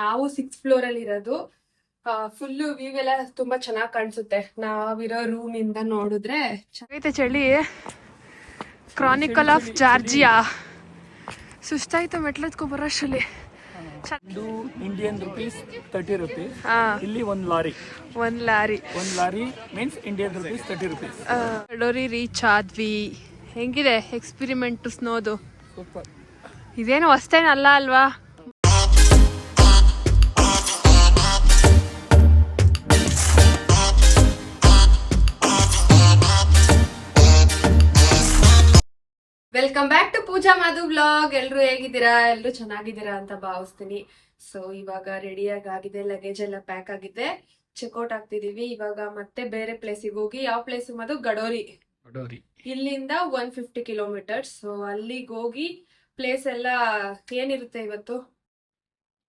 ನಾವು six floor ಅಲ್ಲಿ ಇರೋದು ಫುಲ್ ವ್ಯೂ ಎಲ್ಲ ತುಂಬಾ ಚೆನ್ನಾಗಿ ಕಾಣಿಸುತ್ತೆ. ನಾವಿರೋ ರೂಮ್ ಇಂದ ನೋಡಿದ್ರೆ ಚೆನ್ನಾಗೈತೆ ಚಳಿ ಕ್ರಾನಿಕಲ್ ಆಫ್ ಜಾರ್ಜಿಯಾ ಸುಸ್ತಾಯ್ತು ಮೆಟ್ಲತ್ಕೊ ಬರೋಷ್ಟಲ್ಲಿ ಇಂಡಿಯನ್ ರುಪೀಸ್ ತರ್ಟಿ ರುಪೀಸ್ ಹಾ ಇಲ್ಲಿ ಒಂದು ಲಾರಿ. ಒಂದ್ ಲಾರಿ. ಒಂದು lari means Indian rupees thirty rupees ಡೋರಿ reach ಆದ್ವಿ. ಹೆಂಗಿದೆ? ಎಕ್ಸ್ಪಿರಿಮೆಂಟ್ ಸ್ನೋದು ಸೂಪರ್ ಇದೇನು ಹೊಸ್ತೇನಲ್ಲ ಅಲ್ವಾ? Welcome back to Pooja Madhu blog ಎಲ್ರು ಹೇಗಿದ್ದೀರಾ? ಎಲ್ರು ಚೆನ್ನಾಗಿದ್ದೀರಾ ಅಂತ ಭಾವಿಸ್ತೀನಿ. ಸೊ ಇವಾಗ ರೆಡಿಯಾಗಿ ಆಗಿದೆ ಲಗೇಜ್ ಎಲ್ಲ ಪ್ಯಾಕ್ ಆಗಿದೆ. ಚೆಕ್ಔಟ್ ಆಗ್ತಿದೀವಿ. ಇವಾಗ ಮತ್ತೆ ಬೇರೆ ಪ್ಲೇಸಿಗೆ ಹೋಗಿ ಯಾವ ಪ್ಲೇಸ್ ಮದು? ಗಡೋರಿ. ಡೋರಿ ಇಲ್ಲಿಂದ ಒನ್ ಫಿಫ್ಟಿ ಕಿಲೋಮೀಟರ್ ಸೊ ಅಲ್ಲಿಗೆ ಹೋಗಿ ಪ್ಲೇಸ್ ಎಲ್ಲ ಏನಿರುತ್ತೆ ಇವತ್ತು?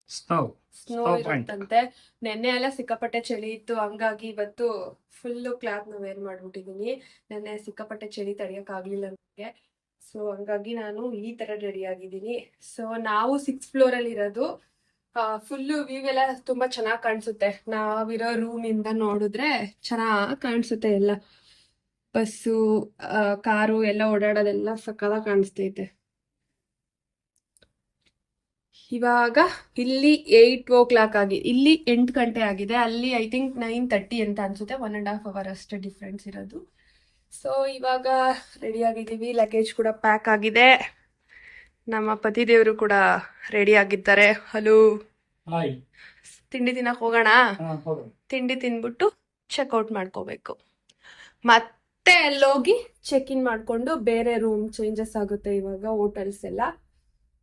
ಸ್ನೋ ಸ್ನೋ ಇರುತ್ತಂತೆ. ನೆನ್ನೆ ಎಲ್ಲ ಸಿಕ್ಕಾಪಟ್ಟೆ ಚಳಿ ಇತ್ತು. ಹಂಗಾಗಿ ಇವತ್ತು ಫುಲ್ ಕ್ಲಾತ್ನ ವೇರ್ ಮಾಡ್ಬಿಟ್ಟಿದೀನಿ. ನೆನ್ನೆ ಸಿಕ್ಕಾಪಟ್ಟೆ ಚಳಿ ತಡಿಯಕ್ ಆಗ್ಲಿಲ್ಲ ನನಗೆ ಸೊ ಹಂಗಾಗಿ ನಾನು ಈ ತರ ರೆಡಿ ಆಗಿದ್ದೀನಿ. ಸೊ ನಾವು ಸಿಕ್ಸ್ ಫ್ಲೋರ್ ಅಲ್ಲಿ ಇರೋದು ಫುಲ್ಲು ವ್ಯೂ ಎಲ್ಲ ತುಂಬಾ ಚೆನ್ನಾಗಿ ಕಾಣಿಸುತ್ತೆ. ನಾವಿರೋ ರೂಮ್ ಇಂದ ನೋಡಿದ್ರೆ ಚೆನ್ನಾಗಿ ಕಾಣಿಸುತ್ತೆ ಎಲ್ಲ. ಬಸ್ಸು ಕಾರು ಎಲ್ಲ ಓಡಾಡೋದೆಲ್ಲ ಸಕ್ಕದಾಗ ಕಾಣಿಸ್ತೈತೆ. ಇವಾಗ ಇಲ್ಲಿ ಏಯ್ಟ್ ಓ ಕ್ಲಾಕ್ ಆಗಿ, ಇಲ್ಲಿ ಎಂಟು ಗಂಟೆ ಆಗಿದೆ. ಅಲ್ಲಿ ಐ ಥಿಂಕ್ ನೈನ್ ತರ್ಟಿ ಅಂತ ಅನ್ಸುತ್ತೆ. ಒನ್ ಅಂಡ್ ಹಾಫ್ ಅವರ್ ಅಷ್ಟೇ ಡಿಫ್ರೆನ್ಸ್ ಇರೋದು. ಸೊ ಇವಾಗ ರೆಡಿ ಆಗಿದ್ದೀವಿ. ಲಗೇಜ್ ಕೂಡ ಪ್ಯಾಕ್ ಆಗಿದೆ. ನಮ್ಮ ಪತಿ ದೇವರು ಕೂಡ ರೆಡಿ ಆಗಿದ್ದಾರೆ. ಹಲೋ ಹಾಯ್ ತಿಂಡಿ ತಿನ್ನಕ್ ಹೋಗೋಣ? ತಿಂಡಿ ತಿನ್ಬಿಟ್ಟು ಚೆಕ್ಔಟ್ ಮಾಡ್ಕೋಬೇಕು. ಮತ್ತೆ ಅಲ್ಲೋಗಿ ಚೆಕ್ ಇನ್ ಮಾಡ್ಕೊಂಡು ಬೇರೆ ರೂಮ್ ಚೇಂಜಸ್ ಆಗುತ್ತೆ ಇವಾಗ ಹೋಟೆಲ್ಸ್ ಎಲ್ಲ.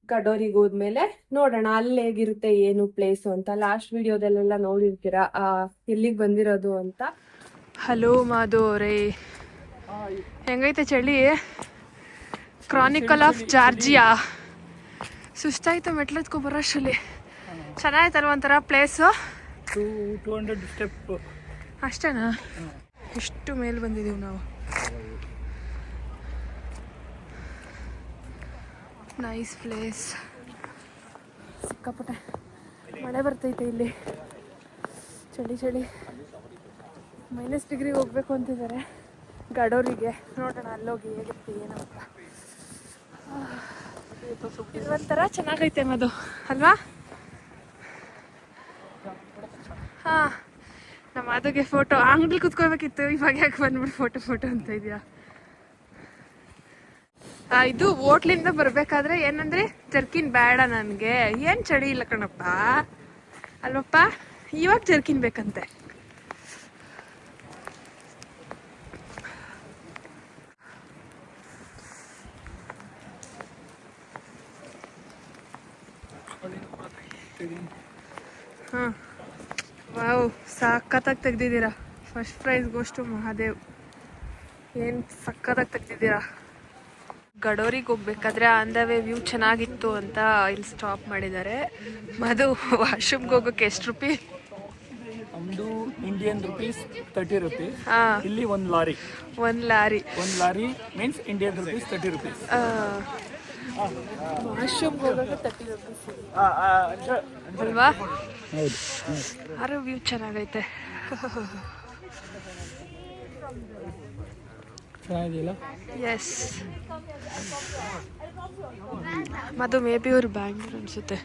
ಕಡೋರಿಗೆ ಹೋದ್ಮೇಲೆ ನೋಡೋಣ ಅಲ್ಲಿ ಹೇಗಿರುತ್ತೆ ಏನು ಪ್ಲೇಸು ಅಂತ. ಲಾಸ್ಟ್ ವಿಡಿಯೋದಲ್ಲೆಲ್ಲ ನೋಡಿರ್ತೀರಾ? ಎಲ್ಲಿಗೆ ಬಂದಿರೋದು ಅಂತ. ಹಲೋ ಮಾಧು ಅವರೇ. ಹೆಂಗೈತೆ ಚಳಿ? ಕ್ರಾನಿಕಲ್ ಆಫ್ ಜಾರ್ಜಿಯಾ ಸುಸ್ತಾಯ್ತು ಮೆಟ್ಲತ್ಕೊ ಬರೋಷ್ಟಲ್ಲಿ ಚೆನ್ನಾಗಿತ್ತಲ್ವ ಒಂಥರ place two two hundred step ಅಷ್ಟೇನಾ? ಎಷ್ಟು ಮೇಲೆ ಬಂದಿದ್ದೀವಿ ನಾವು? ನೈಸ್ ಪ್ಲೇಸ್ ಸಿಕ್ಕಾಪಟ್ಟೆ. ಮಳೆ ಬರ್ತೈತೆ ಇಲ್ಲಿ. ಚಳಿ ಚಳಿ. ಮೈನಸ್ ಡಿಗ್ರಿಗೆ ಹೋಗ್ಬೇಕು ಅಂತಿದ್ದಾರೆ. ಗಡೋರಿಗೆ. ನೋಡೋಣ ಅಲ್ಲೋಗಿ ಹೇಗಿರುತ್ತೆ ಏನು ಅಂತ. ಒಂಥರ ಚೆನ್ನಾಗೈತೆ ಮದು ಅಲ್ವಾ? ಹಾಂ, ನಮ್ಮ ಅದಕ್ಕೆ ಫೋಟೋ ಅಂಗಡಿ ಕುತ್ಕೋಬೇಕಿತ್ತು ಇವಾಗ ಯಾಕೆ ಬಂದ್ಬಿಟ್ಟು ಫೋಟೋ ಫೋಟೋ ಅಂತ ಇದೆಯಾ? ಇದು ಹೋಟ್ಲಿಂದ ಬರ್ಬೇಕಾದ್ರೆ ಏನಂದ್ರೆ, ಜರ್ಕಿನ್ ಬೇಡ ನನಗೆ. ಏನ್ ಚಳಿ ಇಲ್ಲ ಕಣಪ್ಪ. ಅಲ್ವಪ್ಪ? ಇವಾಗ ಜರ್ಕಿನ್ ಬೇಕಂತೆ. ಹಾಂ. ವಾವ್ ಸಖತ್ತಾಗಿ ತೆಗ್ದಿದ್ದೀರಾ. First prize ಗೋಷ್ಟು Mahadev. ಏನು ಸಖತ್ತಾಗಿ ತೆಗ್ದಿದ್ದೀರಾ? ಗಡೋರಿಗೆ ಹೋಗ್ಬೇಕಾದ್ರೆ ಆನ್ ದ ವೇ ವ್ಯೂ ಚೆನ್ನಾಗಿತ್ತು ಅಂತ ಇಲ್ಲಿ ಸ್ಟಾಪ್ ಮಾಡಿದ್ದಾರೆ. ಮಧು ವಾಶ್ರೂಮ್ಗೆ ಹೋಗೋಕೆ ಎಷ್ಟು ರೂಪಿ? ನಮ್ದು ಇಂಡಿಯನ್ ರುಪೀಸ್ ತರ್ಟಿ ರುಪೀಸ್. ಹಾಂ. ಇಲ್ಲಿ ಒಂದು ಲಾರಿ. ಒಂದು ಲಾರಿ. ಒಂದು lari means Indian rupees thirty rupees. ವಾಶ್ರೂಮ್ಗೆ ಹೋಗೋಕೆ ತರ್ಟಿ ರುಪೀಸ್ ಅಲ್ವಾ? ಆರೋ ವ್ಯೂ ಚೆನ್ನಾಗೈತೆ. ಎಸ್ ಮದು ಮೇ ಬಿ ಅವ್ರು ಬ್ಯಾಂಗ್ಳೂರ್ ಅನ್ಸುತ್ತೆ.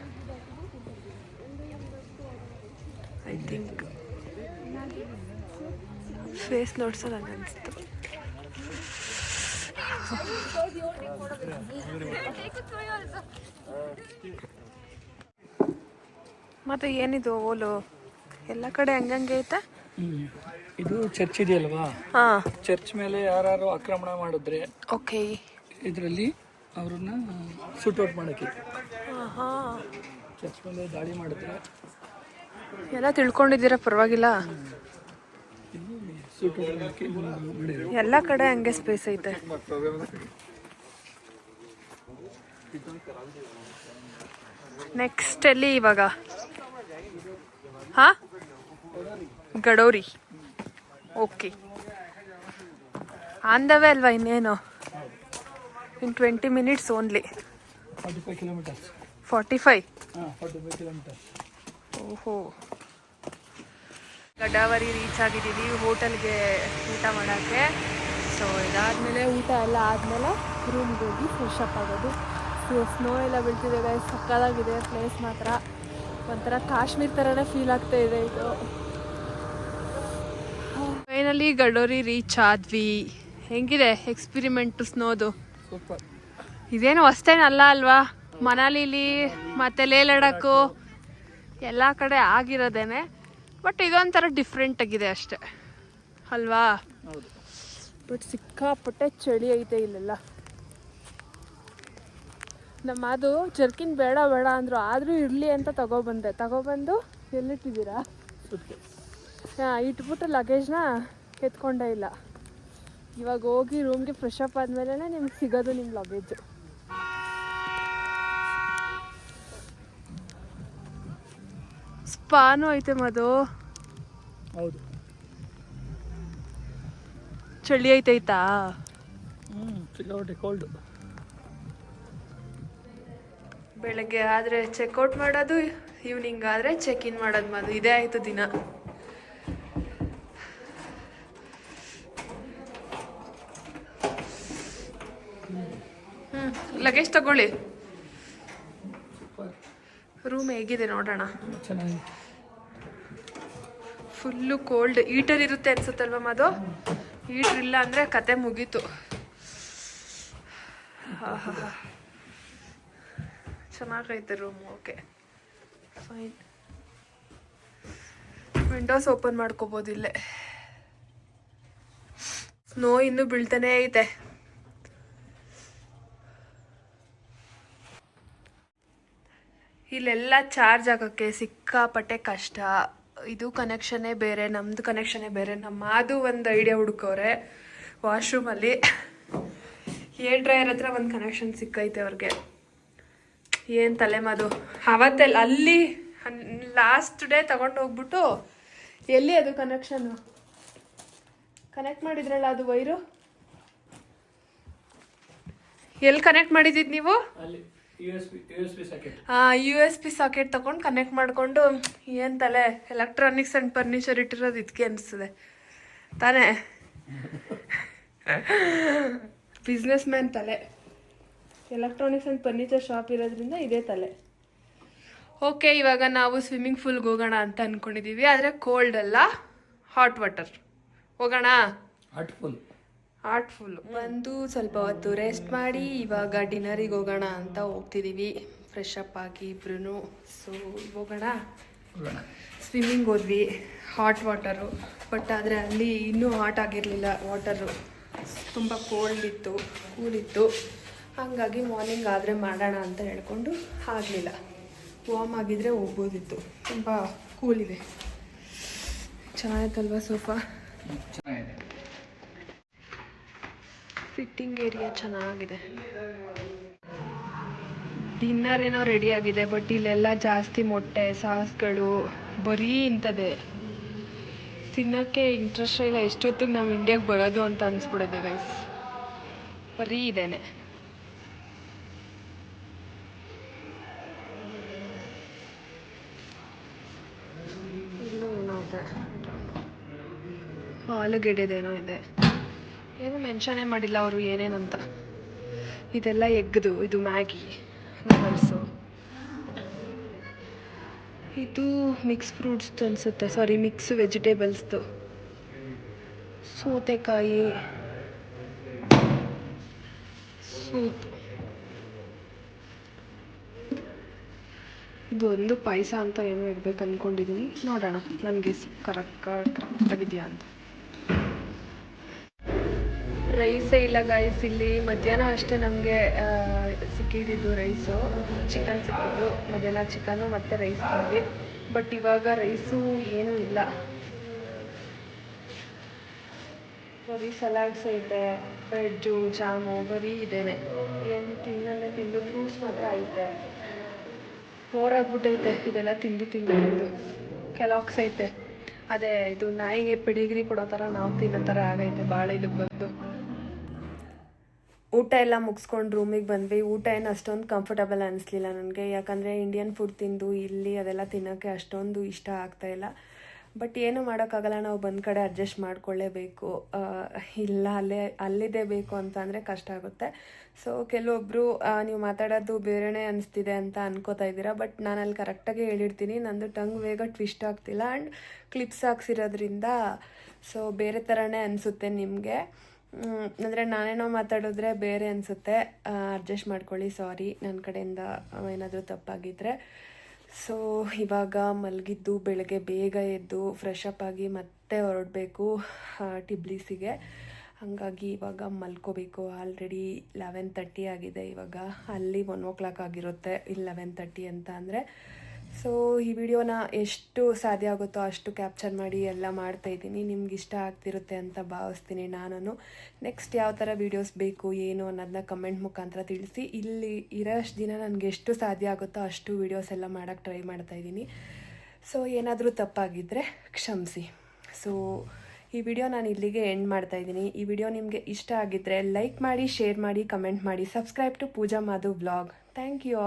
ಐ ಥಿಂಕ್ ಫೇಸ್ ನೋಡ್ಸೋದು ಹಂಗೆ ಅನಿಸ್ತು ಮತ್ತೆ ಏನಿದು ಓಲು? ಎಲ್ಲ ಕಡೆ ಹಂಗಂಗೆ ಐತೆ. ಇದು ಚರ್ಚ್ ಇದೆಯಲ್ವಾ? ಹಾಂ. ಚರ್ಚ್ ಮೇಲೆ ಯಾರು ಆಕ್ರಮಣ ಮಾಡಿದ್ರೆ ಓಕೆ ಇದರಲ್ಲಿ ಅವ್ರನ್ನ ಶೂಟೌಟ್ ಮಾಡಕ್ಕೆ. ಹಾಂ ಚರ್ಚ್ ಮೇಲೆ ದಾಳಿ ಮಾಡಿದ್ರೆ ಎಲ್ಲ ತಿಳ್ಕೊಂಡಿದ್ದೀರಾ ಪರವಾಗಿಲ್ಲ? ಎಲ್ಲ ಕಡೆ ಹಂಗೆ ಸ್ಪೇಸ್ ಐತೆ. ನೆಕ್ಸ್ಟ್ ಎಲ್ಲಿ ಇವಾಗ? ಹಾ? Gudauri. Okay on the way ಅಲ್ವಾ ಇನ್ನೇನು? In twenty minutes only forty five ಓಹೋ. ಗಡ್ಡಾವರಿ ರೀಚ್ ಆಗಿದ್ದೀವಿ ಹೋಟೆಲ್ಗೆ ಊಟ ಮಾಡೋಕ್ಕೆ. ಸೊ ಇದಾದಮೇಲೆ ಊಟ ಎಲ್ಲ ಆದಮೇಲೆ ರೂಮ್ಗೆ ಹೋಗಿ ಫ್ರೆಶ್ ಅಪ್ ಆಗೋದು. ಸೊ ಸ್ನೋ ಎಲ್ಲ ಬೀಳ್ತಿದೆ ಗೈಸ್ ಸಕ್ಕದಾಗಿದೆ ಪ್ಲೇಸ್ ಮಾತ್ರ. ಒಂಥರ ಕಾಶ್ಮೀರ್ ಥರನೇ ಫೀಲ್ ಆಗ್ತಾ ಇದೆ ಇದು. ಫೈನಲಿ ಗಡೋರಿ ರೀಚ್ ಆದ್ವಿ. ಹೆಂಗಿದೆ ಎಕ್ಸ್ಪಿರಿಮೆಂಟ್ ಸ್ನೋದು ಇದೇನು ಹೊಸ್ತೇನಲ್ಲ ಅಲ್ವಾ? ಮನಾಲಿಲಿ ಮತ್ತೆ ಲೇ ಲಡಾಕು ಎಲ್ಲ ಕಡೆ ಆಗಿರೋದೇನೆ. ಬಟ್ ಇದೊಂಥರ ಡಿಫ್ರೆಂಟ್ ಆಗಿದೆ ಅಷ್ಟೇ. ಅಲ್ವಾ? ಬಟ್ ಸಿಕ್ಕಾಪಟ್ಟೆ ಚಳಿ ಐತೆ ಇಲ್ಲೆಲ್ಲ. ನಮ್ಮ ಅದು ಜರ್ಕಿನ್ ಬೇಡ ಬೇಡ ಅಂದರು, ಆದರೂ ಇರಲಿ ಅಂತ ತಗೊಬಂದೆ. ತಗೊಬಂದು ಎಲ್ಲಿಟ್ಟಿದ್ದೀರಾ? ಹಾಂ, ಇಟ್ಬಿಟ್ಟು ಲಗೇಜ್ನ ಎತ್ಕೊಂಡೇ ಇಲ್ಲ. ಇವಾಗ ಹೋಗಿ ರೂಮ್ಗೆ ಫ್ರೆಶ್ ಅಪ್ ಆದಮೇಲೆ ನಿಮ್ಗೆ ಸಿಗೋದು ನಿಮ್ಮ ಲಗೇಜು ಸ್ಪಾನು ಐತೆ ಮದು. ಹೌದು. ಚಳಿ ಐತೈತಾ ಕೋಲ್ಡು ಬೆಳಗ್ಗೆ ಆದರೆ ಚೆಕ್ಔಟ್ ಮಾಡೋದು ಈವ್ನಿಂಗ್ ಆದರೆ ಚೆಕ್ ಇನ್ ಮಾಡೋದು ಮದು. ಇದೇ ಆಯಿತು ದಿನ. ಹ್ಞೂ ಲಗೇಜ್ ತಗೊಳ್ಳಿ. ರೂಮ್ ಹೇಗಿದೆ ನೋಡೋಣ. ಚೆನ್ನಾಗಿದೆ. ಫುಲ್ಲು ಕೋಲ್ಡ್ ಹೀಟರ್ ಇರುತ್ತೆ ಅನ್ಸುತ್ತಲ್ವ ಮದು ಹೀಟರ್ ಇಲ್ಲ ಅಂದರೆ ಕತೆ ಮುಗೀತು. ಚೆನ್ನಾಗೈತೆ room okay fine windows open ಮಾಡ್ಕೋಬೋದು ಇಲ್ಲೇ. ಸ್ನೋ ಇನ್ನೂ ಬೀಳ್ತಾನೇ ಐತೆ. ಇಲ್ಲೆಲ್ಲ ಚಾರ್ಜ್ ಆಗೋಕ್ಕೆ ಸಿಕ್ಕಾಪಟ್ಟೆ ಕಷ್ಟ. ಇದು ಕನೆಕ್ಷನ್ನೇ ಬೇರೆ ನಮ್ಮದು ಕನೆಕ್ಷನ್ನೇ ಬೇರೆ. ನಮ್ಮ ಅದು ಒಂದು ಐಡಿಯಾ ಹುಡುಕೋರೆ ವಾಶ್ರೂಮಲ್ಲಿ ಏರ್ ಡ್ರೈಯರ್ ಹತ್ರ ಒಂದು ಕನೆಕ್ಷನ್ ಸಿಕ್ಕೈತೆ ಅವ್ರಿಗೆ. ಏನು ತಲೆಮದು. ಅವತ್ತೆಲ್ಲ ಅಲ್ಲಿ ಲಾಸ್ಟ್ ಡೇ ತಗೊಂಡು ಹೋಗ್ಬಿಟ್ಟು ಎಲ್ಲಿ ಅದು ಕನೆಕ್ಷನು ಕನೆಕ್ಟ್ ಮಾಡಿದ್ರಲ್ಲ ಅದು ವೈರು ಎಲ್ಲಿ ಕನೆಕ್ಟ್ ಮಾಡಿದ್ದಿದ್ದು ನೀವು? ಅಲ್ಲಿ. ಯು ಎಸ್ ಪಿ ಸಾಕೆಟ್ ತಗೊಂಡು ಕನೆಕ್ಟ್ ಮಾಡಿಕೊಂಡು ಏನು ತಲೆ ಎಲೆಕ್ಟ್ರಾನಿಕ್ಸ್ ಆ್ಯಂಡ್ ಫರ್ನಿಚರ್ ಇಟ್ಟಿರೋದು ಇದಕ್ಕೆ ಅನಿಸ್ತದೆ ತಾನೇ? ಬಿಸ್ನೆಸ್ ಮ್ಯಾನ್ ತಲೆ. ಎಲೆಕ್ಟ್ರಾನಿಕ್ಸ್ ಆ್ಯಂಡ್ ಫರ್ನಿಚರ್ ಶಾಪ್ ಇರೋದ್ರಿಂದ ಇದೇ ತಲೆ. ಓಕೆ ಇವಾಗ ನಾವು ಸ್ವಿಮ್ಮಿಂಗ್ ಫೂಲ್ಗೆ ಹೋಗೋಣ ಅಂತ ಅಂದ್ಕೊಂಡಿದ್ದೀವಿ ಆದರೆ ಕೋಲ್ಡ್ ಅಲ್ಲ ಹಾಟ್ ವಾಟರ್ ಹೋಗೋಣ? ಹಾಟ್ ಫುಲ್ ಆರ್ಟ್ಫುಲ್ ಬಂದು ಸ್ವಲ್ಪ ಹೊತ್ತು ರೆಸ್ಟ್ ಮಾಡಿ ಇವಾಗ ಡಿನ್ನರಿಗೆ ಹೋಗೋಣ ಅಂತ ಹೋಗ್ತಿದ್ದೀವಿ ಫ್ರೆಶ್ ಅಪ್ ಆಗಿ ಇಬ್ರು ಸೊ ಹೋಗೋಣ? ಹೋಗೋಣ. ಸ್ವಿಮ್ಮಿಂಗ್ ಹೋದ್ವಿ. ಹಾಟ್ ವಾಟರು ಬಟ್ ಆದರೆ ಅಲ್ಲಿ ಇನ್ನೂ ಹಾಟ್ ಆಗಿರಲಿಲ್ಲ ವಾಟರು ತುಂಬ ಕೋಲ್ಡ್ ಇತ್ತು ಕೂಲ್ ಇತ್ತು. ಹಾಗಾಗಿ ಮಾರ್ನಿಂಗ್ ಆದರೆ ಮಾಡೋಣ ಅಂತ ಹೇಳ್ಕೊಂಡು ಆಗಲಿಲ್ಲ. ವಾಮ್ ಆಗಿದ್ರೆ ಹೋಗ್ಬೋದಿತ್ತು. ತುಂಬ ಕೂಲ್ ಇದೆ. ಚೆನ್ನಾಗಿತ್ತಲ್ವಾ ಸೋಫಾ ಫಿಟ್ಟಿಂಗ್ ಏರಿಯಾ ಚೆನ್ನಾಗಿದೆ. ಡಿನ್ನರ್ ಏನೋ ರೆಡಿ ಆಗಿದೆ ಬಟ್ ಇಲ್ಲೆಲ್ಲ ಜಾಸ್ತಿ ಮೊಟ್ಟೆ, ಸಾಸ್ಗಳು, ಬರೀ ಇಂಥದ್ದೇ. ತಿನ್ನೋಕ್ಕೆ ಇಂಟ್ರೆಸ್ಟ್ ಇಲ್ಲ, ಎಷ್ಟೊತ್ತಿಗೆ ನಾವು ಇಂಡಿಯಾಗೆ ಬರೋದು ಅಂತ ಅನಿಸ್ಬಿಡೋದು ಗೈಸ್ ಬರೀ ಇದೇನೆ. ಆಲೂಗೆಡ್ಡೆದೇನೋ ಇದೆ. ಏನು ಮೆನ್ಷನೇ ಮಾಡಿಲ್ಲ ಅವರು ಏನೇನಂತ. ಇದೆಲ್ಲ ಎಗ್ದು, ಇದು ಮ್ಯಾಗಿ, ನೂಡಲ್ಸು. ಇದು ಮಿಕ್ಸ್ ಫ್ರೂಟ್ಸ್ ಅನಿಸುತ್ತೆ. ಸಾರಿ, ಮಿಕ್ಸ್ ವೆಜಿಟೇಬಲ್ಸ್ದು. ಸೌತೆಕಾಯಿ. ಸೂಪ್. ಇದೊಂದು ಪಾಯಸ ಅಂತ ಏನೋ ಇರ್ಬೇಕು ಅಂದ್ಕೊಂಡಿದ್ದೀನಿ ನೋಡೋಣ, ನನಗೆ ಕರೆಕ್ಟ್ ಕರೆಕ್ಟ್ ಆಗಿದೆಯಾ ಅಂತ. ರೈಸೇ ಇಲ್ಲ ಗಾಯ್ಸ್ ಇಲ್ಲಿ. ಮಧ್ಯಾಹ್ನ ಅಷ್ಟೇ ನಮಗೆ ಸಿಕ್ಕಿದ್ದಿದ್ದು ರೈಸು. ಚಿಕನ್ ಸಿಕ್ಕಿದ್ದು. ಮಧ್ಯಾಹ್ನ ಚಿಕನು ಮತ್ತು ರೈಸ್ ತಿಂದ್ವಿ ಬಟ್ ಇವಾಗ ರೈಸು ಏನೂ ಇಲ್ಲ. ಬರೀ ಸಲಾಡ್ಸ್ ಐತೆ ವೆಜ್ಜು ಜಾಮು, ಬರೀ ಇದೇನೆ. ಏನು ತಿನ್ನಲ್ಲ ತಿಂದು ಫ್ರೂಟ್ಸ್ ಮಾತ್ರ ಐತೆ. ಬೋರ್ ಆಗ್ಬಿಟ್ಟೈತೆ ಇದೆಲ್ಲ ತಿಂದು ತಿಂದು ಕೆಲಾಕ್ಸ್ ಐತೆ. ಅದೇ, ಇದು ನಾಯಿಗೆ ಪಿಡಿಗ್ರಿ ಕೊಡೋ ಥರ ನಾವು ತಿನ್ನೋ ಥರ ಆಗೈತೆ ಬಾಳೆ ಇದಕ್ಕೆ ಬಂದು. ಊಟ ಎಲ್ಲ ಮುಗಿಸ್ಕೊಂಡು ರೂಮಿಗೆ ಬಂದ್ವಿ. ಊಟ ಏನು ಅಷ್ಟೊಂದು ಕಂಫರ್ಟಬಲ್ ಅನಿಸ್ಲಿಲ್ಲ ನನಗೆ. ಯಾಕಂದರೆ ಇಂಡಿಯನ್ ಫುಡ್ ತಿಂದು, ಇಲ್ಲಿ ಅದೆಲ್ಲ ತಿನ್ನೋಕ್ಕೆ ಅಷ್ಟೊಂದು ಇಷ್ಟ ಆಗ್ತಾಯಿಲ್ಲ ಬಟ್ ಏನು ಮಾಡೋಕ್ಕಾಗಲ್ಲ. ನಾವು ಬಂದ ಕಡೆ ಅಡ್ಜಸ್ಟ್ ಮಾಡ್ಕೊಳ್ಳೇಬೇಕು ಇಲ್ಲ, ಅಲ್ಲೇ ಅಲ್ಲಿದೆ ಬೇಕು ಅಂತ ಅಂದರೆ ಕಷ್ಟ ಆಗುತ್ತೆ. ಸೊ ಕೆಲವೊಬ್ಬರು ನೀವು ಮಾತಾಡೋದು ಬೇರೆನೇ ಅನಿಸ್ತಿದೆ ಅಂತ ಅನ್ಕೋತಾ ಇದ್ದೀರಾ. ಬಟ್ ನಾನು ಅಲ್ಲಿ ಕರೆಕ್ಟಾಗಿ ಹೇಳಿರ್ತೀನಿ. ನಂದು ಟಂಗ್ ಬೇಗ ಟ್ವಿಸ್ಟ್ ಆಗ್ತಿಲ್ಲ. ಆ್ಯಂಡ್ ಕ್ಲಿಪ್ಸ್ ಹಾಕ್ಸಿರೋದ್ರಿಂದ ಸೊ ಬೇರೆ ಥರನೇ ಅನಿಸುತ್ತೆ ನಿಮಗೆ. ಅಂದರೆ ನಾನೇನೋ ಮಾತಾಡಿದ್ರೆ ಬೇರೆ ಅನಿಸುತ್ತೆ. ಅಡ್ಜಸ್ಟ್ ಮಾಡ್ಕೊಳ್ಳಿ ಸಾರಿ ನನ್ನ ಕಡೆಯಿಂದ ಏನಾದರೂ ತಪ್ಪಾಗಿದ್ದರೆ ಸೊ ಇವಾಗ ಮಲಗಿದ್ದು, ಬೆಳಗ್ಗೆ ಬೇಗ ಎದ್ದು ಫ್ರೆಶ್ ಅಪ್ ಆಗಿ ಮತ್ತೆ ಹೊರಡಬೇಕು ಟಿಬ್ಲಿಸಿಗೆ ಹಾಗಾಗಿ ಇವಾಗ ಮಲ್ಕೋಬೇಕು. ಆಲ್ರೆಡಿ ಲೆವೆನ್ ತರ್ಟಿ ಆಗಿದೆ ಇವಾಗ. ಅಲ್ಲಿ ಒನ್ ಓ ಕ್ಲಾಕ್ ಆಗಿರುತ್ತೆ ಇಲ್ಲಿ ಲೆವೆನ್ ತರ್ಟಿ ಅಂತ ಅಂದರೆ. ಸೊ ಈ ವಿಡಿಯೋನ ಎಷ್ಟು ಸಾಧ್ಯ ಆಗುತ್ತೋ ಅಷ್ಟು ಕ್ಯಾಪ್ಚರ್ ಮಾಡಿ ಎಲ್ಲ ಮಾಡ್ತಾ ಇದ್ದೀನಿ. ನಿಮ್ಗೆ ಇಷ್ಟ ಆಗ್ತಿರುತ್ತೆ ಅಂತ ಭಾವಿಸ್ತೀನಿ ನಾನು ನೆಕ್ಸ್ಟ್ ಯಾವ ಥರ ವೀಡಿಯೋಸ್ ಬೇಕು, ಏನು ಅನ್ನೋದನ್ನ ಕಮೆಂಟ್ ಮುಖಾಂತರ ತಿಳಿಸಿ. ಇಲ್ಲಿ ಇರೋಷ್ಟು ದಿನ ನನಗೆ ಎಷ್ಟು ಸಾಧ್ಯ ಆಗುತ್ತೋ ಅಷ್ಟು ವೀಡಿಯೋಸ್ ಎಲ್ಲ ಮಾಡೋಕ್ಕೆ ಟ್ರೈ ಮಾಡ್ತಾ ಇದ್ದೀನಿ. ಸೊ ಏನಾದರೂ ತಪ್ಪಾಗಿದ್ದರೆ ಕ್ಷಮಿಸಿ. ಸೊ ಈ ವಿಡಿಯೋ ನಾನು ಇಲ್ಲಿಗೆ ಎಂಡ್ ಮಾಡ್ತಾ ಇದ್ದೀನಿ. ಈ ವಿಡಿಯೋ ನಿಮಗೆ ಇಷ್ಟ ಆಗಿದ್ದರೆ ಲೈಕ್ ಮಾಡಿ ಶೇರ್ ಮಾಡಿ ಕಮೆಂಟ್ ಮಾಡಿ. Subscribe to Pooja Madhu blog thank you